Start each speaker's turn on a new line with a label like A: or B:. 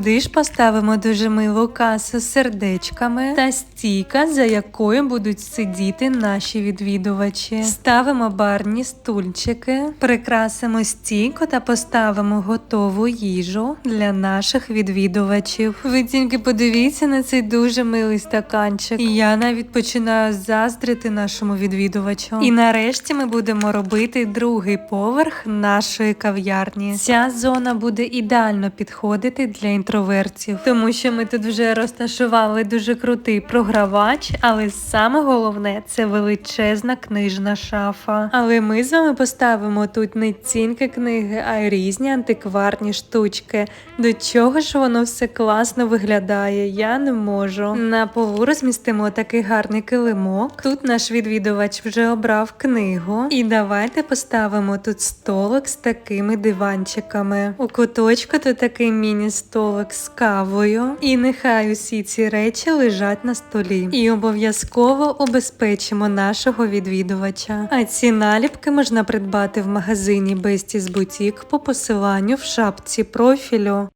A: Сюди ж поставимо дуже милу касу з сердечками. Та стійка, за якою будуть сидіти наші відвідувачі. Ставимо барні стульчики, прикрасимо стійку та поставимо готову їжу для наших відвідувачів. Ви тільки подивіться на цей дуже милий стаканчик. Я навіть починаю заздрити нашому відвідувачу. І нарешті ми будемо робити другий поверх нашої кав'ярні. Ця зона буде ідеально підходити для інтровертів, тому що ми тут вже розташували дуже крутий програвач, але саме головне це величезна книжна шафа. Але ми з вами поставимо тут не тільки книги, а й різні антикварні штучки. До чого ж воно все класно виглядає? Я не можу. На полу розмістимо такий гарний килимок. Тут наш відвідувач вже обрав книгу. І давайте поставимо тут столик з такими диванчиками. У куточку тут такий міні-столик з кавою. І нехай усі ці речі лежать на столі. І обов'язково обезпечимо нашого відвідувача. А ці наліпки можна придбати в магазині Besties Boutique по посиланню в шапці профілю.